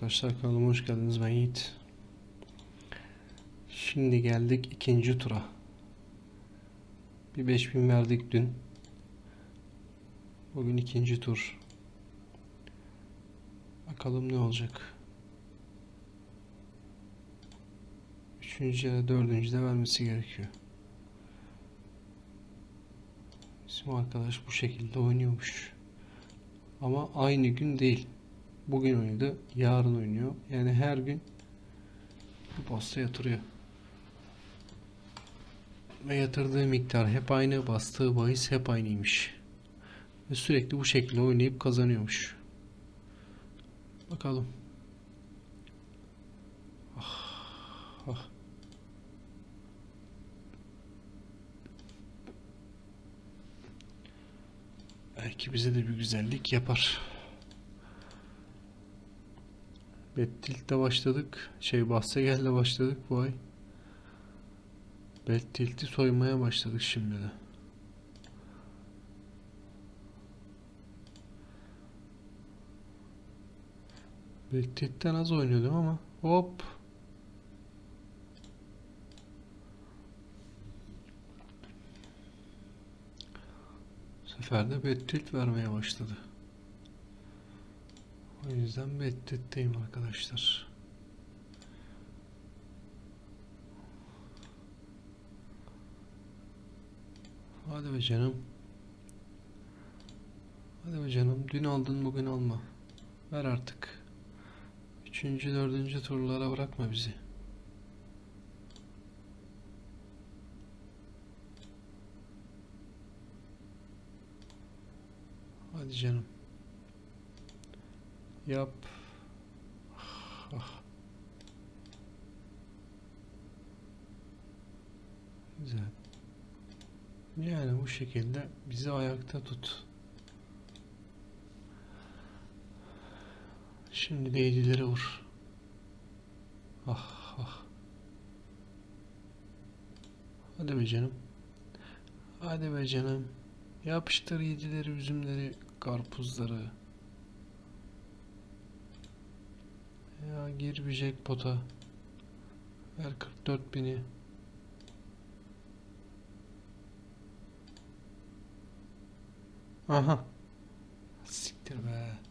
arkadaşlar kanalıma hoş geldiniz ben Yiğit. Şimdi geldik ikinci tura. Bir 5000 verdik dün. Bugün ikinci tur. Bakalım ne olacak. Üçüncü ya dördüncü de vermesi gerekiyor. Bizim arkadaş bu şekilde oynuyormuş. Ama aynı gün değil. Bugün oynadı, yarın oynuyor. Yani her gün posta yatırıyor. Ve yatırdığı miktar hep aynı, bastığı bahis hep aynıymış. Ve sürekli bu şekilde oynayıp kazanıyormuş. Bakalım. Ah, ah. Belki bize de bir güzellik yapar. Bettilt'te başladık. Şey Bahsegel'le başladık bu ay. Bettilt'i soymaya başladık şimdi de. Bettilt'ten az oynuyordum ama hop. Bu sefer de Bettilt vermeye başladı. O yüzden Bettit'teyim arkadaşlar. Hadi be canım. Hadi be canım. Dün aldın bugün alma. Ver artık. Üçüncü, dördüncü turlara bırakma bizi. Hadi canım. Yap. Ah. Güzel. Yani bu şekilde bizi ayakta tut. Şimdi de yedilere vur. Ah ah. Hadi be canım. Hadi be canım. Yapıştır yedileri, üzümleri, karpuzları. Ya gir bir jackpot'a. Ver 44 bini. Aha. Siktir be.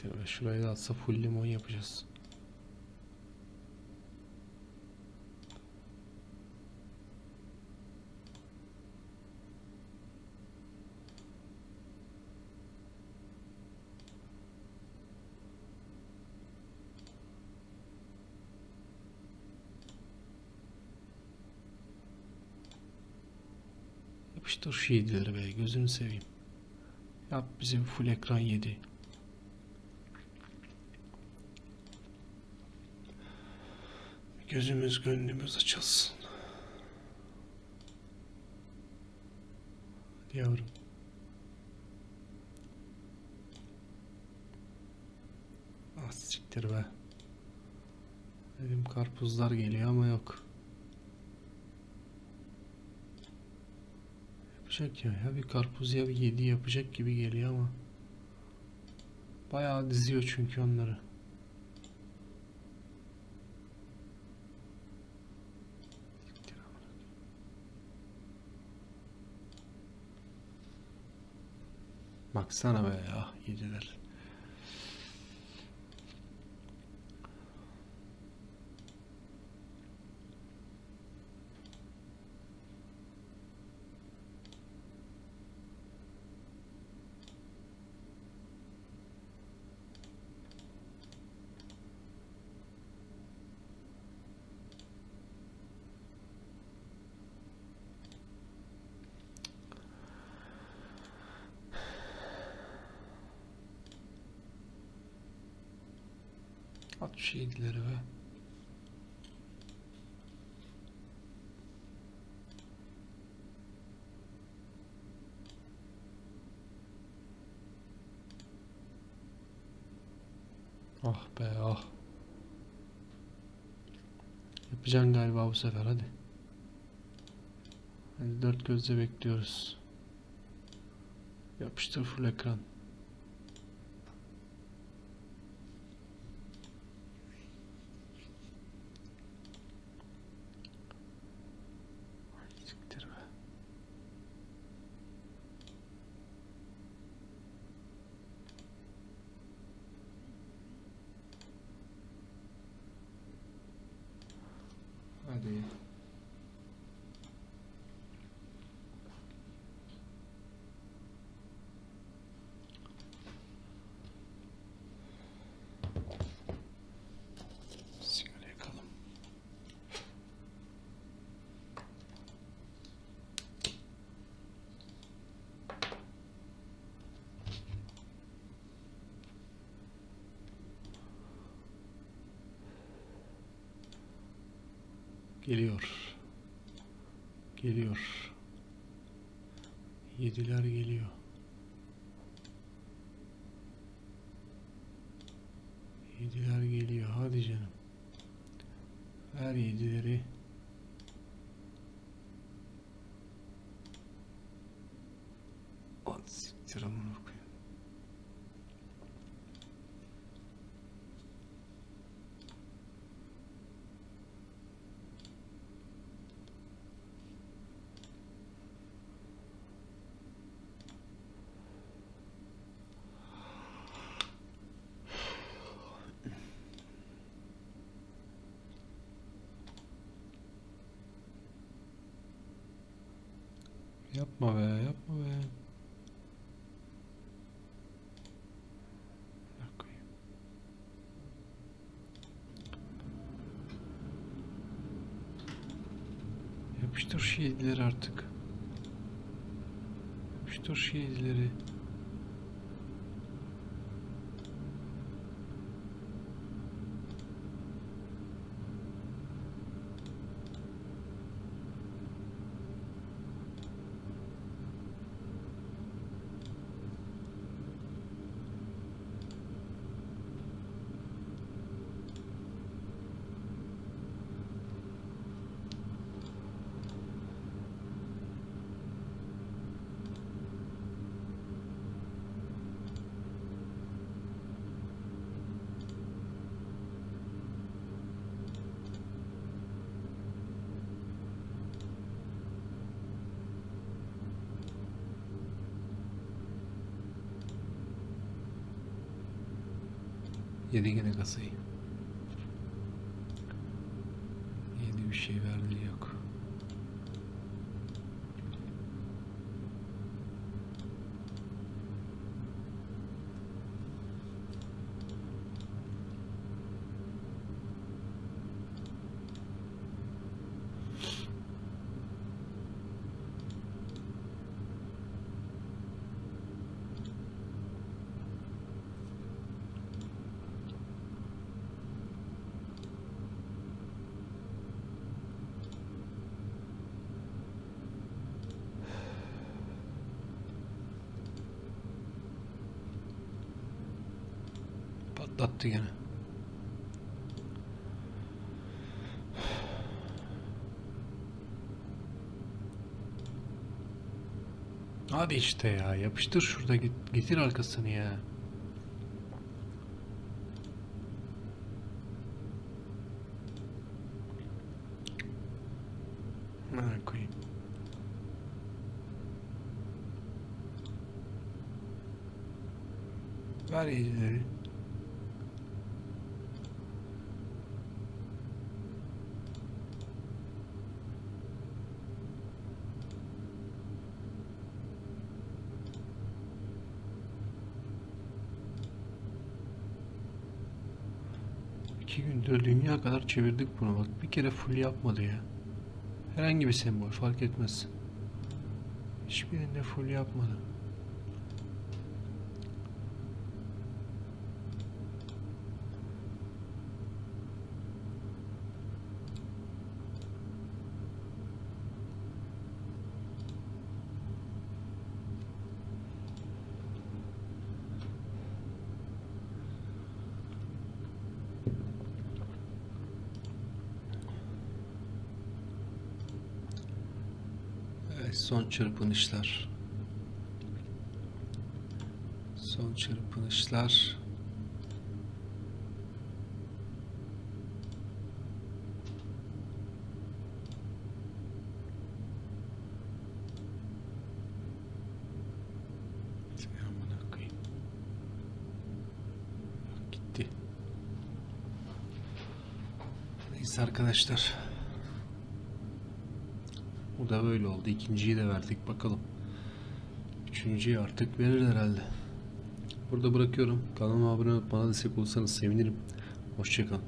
Siktir be. Şurayı da atsa full limon yapacağız. Yapıştır şu yedileri be. Gözünü seveyim. Yap bize bir full ekran yedi. Gözümüz gönlümüz açılsın. Yavrum. Ah be. Dedim karpuzlar geliyor ama yok. Yapacak ya. Ya bir karpuz ya bir yedi yapacak gibi geliyor ama. Bayağı diziyor çünkü onları. Baksana be ya geceler. 67'leri ve Ah be ah. Yapacaksın galiba bu sefer hadi. Hadi dört gözle bekliyoruz. Yapıştır full ekran. Geliyor. Geliyor. Yediler geliyor. Yediler geliyor. Hadi canım. Ver yedileri. Yapma be, yapma be. Yapıştır şu yedileri artık. Yapıştır şu Yedi gene kasayı. Yedi bir şey verdi yok. Patlattı gene. Hadi işte ya yapıştır şurada git, getir arkasını ya. Ver yedileri. İki gündür dünya kadar çevirdik bunu bak. Bir kere full yapmadı ya. Herhangi bir sembol fark etmez. Hiçbirinde full yapmadı. Son çırpınışlar. Son çırpınışlar. Neyse arkadaşlar. Da böyle oldu. İkinciyi de verdik. Bakalım. Üçüncüyü artık verir herhalde. Burada bırakıyorum. Kanalıma abone olup bana destek olursanız sevinirim. Hoşçakalın.